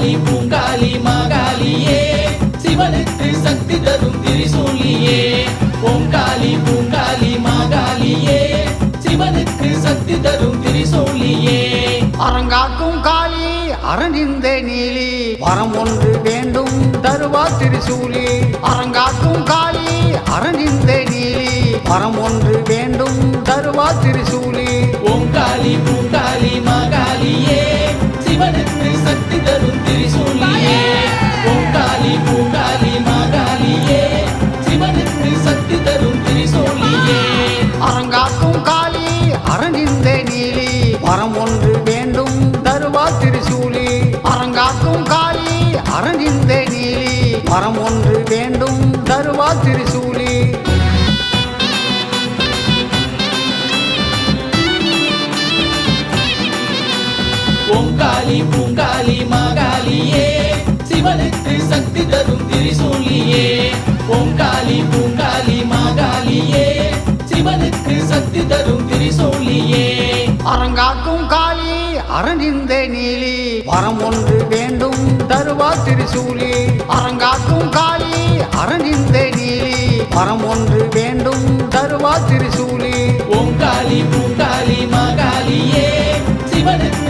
ஓங்காளி பூங்காளி மாகாளியே. சிவனுக்கு சக்தி தரும் திரிசூலியே. ஓங்காளி பூங்காளி மாகாளியே. சிவனுக்கு சக்தி தரும் திரிசூலியே. அரங்காக்கும் காளி அரணிந்த நீலி. வரம் ஒன்று வேண்டும் தருவா திருசூலி. அரங்காக்கும் காளி அரணிந்த நீலி. வரம் ஒன்று வேண்டும் தருவா திருசூலி. ஓங்காளி பூங்காளி காளி நீலி மரம் ஒன்று வேண்டும் தருவா திருசூலி. பொங்காலி பூங்காலி மாகாலியே சிவனுக்கு சக்தி தரும் திரிசூலியே. பொங்காலி பூங்காளி மாகாலியே சிவனுக்கு சக்தி தரும் திரிசூலியே. அரங்காக்கும் காளி அரணிந்த நீலி. வரம் ஒன்று வேண்டும் தருவா திருசூலி. அரங்காக்கும் காளி அரணிந்த நீலி. வரம் ஒன்று வேண்டும் தருவா திருசூலி. ஓங்காளி பூங்காளி மாகாளியே. சிவனுக்கு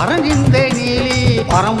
அரணிந்த நீலி வரம்